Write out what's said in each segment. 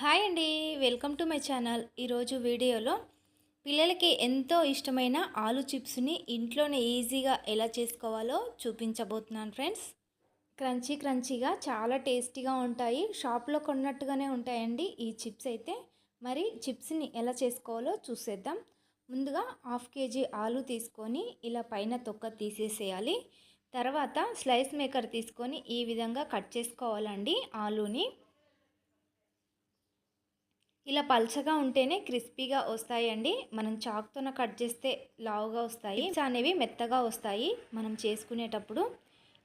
Hi అండి welcome to my channel. ఈరోజు వీడియోలో పిల్లలకి ఎంతో ఇష్టమైన ఆలు చిప్స్ని ఇంట్లోనే ఈజీగా ఎలా చేసుకోవాలో చూపించబోతున్నాను ఫ్రెండ్స్. క్రంచీ క్రంచీగా చాలా టేస్టీగా ఉంటాయి. షాప్లో కొన్నట్టుగానే ఉంటాయండి ఈ చిప్స్ అయితే. మరి చిప్స్ని ఎలా చేసుకోవాలో చూసేద్దాం. ముందుగా హాఫ్ కేజీ ఆలు తీసుకొని ఇలా పైన తొక్క తీసేసేయాలి. తర్వాత స్లైస్ మేకర్ తీసుకొని ఈ విధంగా కట్ చేసుకోవాలండి ఆలూని. ఇలా పల్చగా ఉంటేనే క్రిస్పీగా వస్తాయండి. మనం చాక్తోన కట్ చేస్తే లావుగా వస్తాయి. అనేవి మెత్తగా వస్తాయి మనం చేసుకునేటప్పుడు.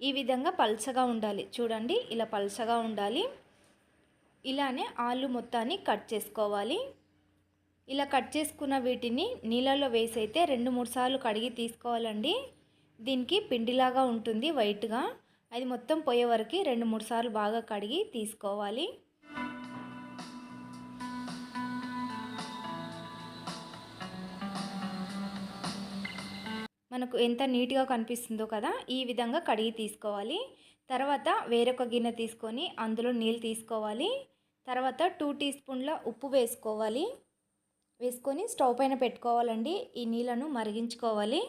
ఈ విధంగా పల్చగా ఉండాలి. చూడండి ఇలా పల్చగా ఉండాలి. ఇలానే ఆలు మొత్తాన్ని కట్ చేసుకోవాలి. ఇలా కట్ చేసుకున్న వీటిని నీళ్ళలో వేసి అయితే రెండు మూడు సార్లు కడిగి తీసుకోవాలండి. దీనికి పిండిలాగా ఉంటుంది వైట్గా. అది మొత్తం పోయే వరకు రెండు మూడు సార్లు బాగా కడిగి తీసుకోవాలి. మనకు ఎంత నీట్గా కనిపిస్తుందో కదా ఈ విధంగా కడిగి తీసుకోవాలి. తర్వాత వేరొక గిన్నె తీసుకొని అందులో నీళ్ళు తీసుకోవాలి. తర్వాత టూ టీ స్పూన్ల ఉప్పు వేసుకోవాలి. వేసుకొని స్టవ్ పైన పెట్టుకోవాలండి. ఈ నీళ్ళను మరిగించుకోవాలి.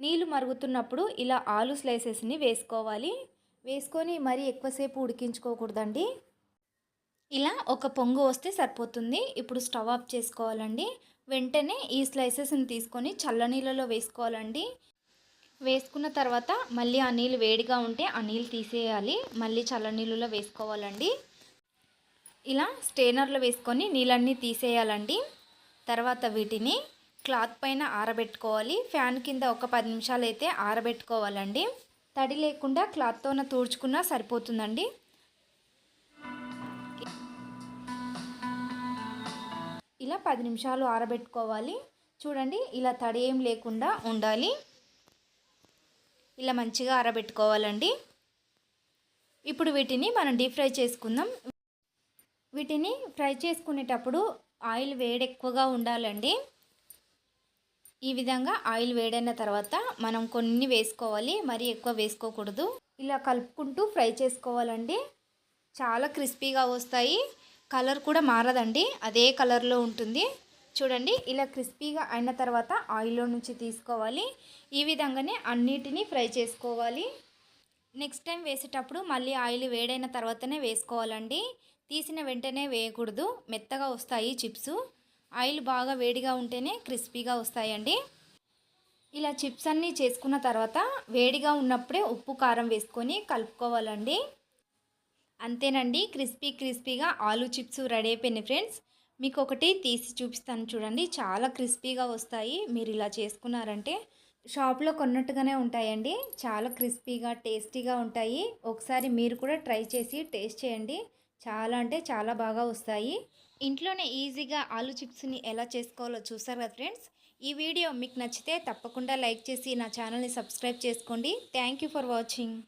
నీళ్ళు మరుగుతున్నప్పుడు ఇలా ఆలు స్లైసెస్ని వేసుకోవాలి. వేసుకొని మరీ ఎక్కువసేపు ఉడికించుకోకూడదండి. ఇలా ఒక పొంగు వస్తే సరిపోతుంది. ఇప్పుడు స్టవ్ ఆఫ్ చేసుకోవాలండి. వెంటనే ఈ స్లైసెస్ని తీసుకొని చల్లనీళ్ళలో వేసుకోవాలండి. వేసుకున్న తర్వాత మళ్ళీ ఆ నీళ్ళు వేడిగా ఉంటే ఆ నీళ్ళు తీసేయాలి. మళ్ళీ చల్లనీళ్ళలో వేసుకోవాలండి. ఇలా స్టేనర్లో వేసుకొని నీళ్ళన్నీ తీసేయాలండి. తర్వాత వీటిని క్లాత్ పైన ఆరబెట్టుకోవాలి. ఫ్యాన్ కింద ఒక పది నిమిషాలు అయితే ఆరబెట్టుకోవాలండి. తడి లేకుండా క్లాత్తోన తూడ్చుకున్నా సరిపోతుందండి. ఇలా పది నిమిషాలు ఆరబెట్టుకోవాలి. చూడండి ఇలా తడి ఏం లేకుండా ఉండాలి. ఇలా మంచిగా ఆరబెట్టుకోవాలండి. ఇప్పుడు వీటిని మనం డీప్ ఫ్రై చేసుకుందాం. వీటిని ఫ్రై చేసుకునేటప్పుడు ఆయిల్ వేడి ఎక్కువగా ఉండాలండి. ఈ విధంగా ఆయిల్ వేడైన తర్వాత మనం కొన్ని వేసుకోవాలి. మరీ ఎక్కువ వేసుకోకూడదు. ఇలా కలుపుకుంటూ ఫ్రై చేసుకోవాలండి. చాలా క్రిస్పీగా వస్తాయి. కలర్ కూడా మారదండి. అదే కలర్లో ఉంటుంది. చూడండి ఇలా క్రిస్పీగా అయిన తర్వాత ఆయిల్లో నుంచి తీసుకోవాలి. ఈ విధంగానే అన్నిటినీ ఫ్రై చేసుకోవాలి. నెక్స్ట్ టైం వేసేటప్పుడు మళ్ళీ ఆయిల్ వేడైన తర్వాతనే వేసుకోవాలండి. తీసిన వెంటనే వేయకూడదు. మెత్తగా వస్తాయి చిప్స్. ఆయిల్ బాగా వేడిగా ఉంటేనే క్రిస్పీగా వస్తాయండి. ఇలా చిప్స్ అన్నీ చేసుకున్న తర్వాత వేడిగా ఉన్నప్పుడే ఉప్పు కారం వేసుకొని కలుపుకోవాలండి. అంతేనండి. క్రిస్పీ క్రిస్పీగా ఆలు చిప్స్ రెడీ అయిపోయినాయి ఫ్రెండ్స్. మీకు ఒకటి తీసి చూపిస్తాను చూడండి. చాలా క్రిస్పీగా వస్తాయి. మీరు ఇలా చేసుకున్నారంటే షాప్లో కొన్నట్టుగానే ఉంటాయండి. చాలా క్రిస్పీగా టేస్టీగా ఉంటాయి. ఒకసారి మీరు కూడా ట్రై చేసి టేస్ట్ చేయండి. చాలా అంటే చాలా బాగా వస్తాయి. ఇంట్లోనే ఈజీగా ఆలు చిప్స్ని ఎలా చేసుకోవాలో చూసారు కదా ఫ్రెండ్స్. ఈ వీడియో మీకు నచ్చితే తప్పకుండా లైక్ చేసి నా ఛానల్ని సబ్స్క్రైబ్ చేసుకోండి. Thank for watching.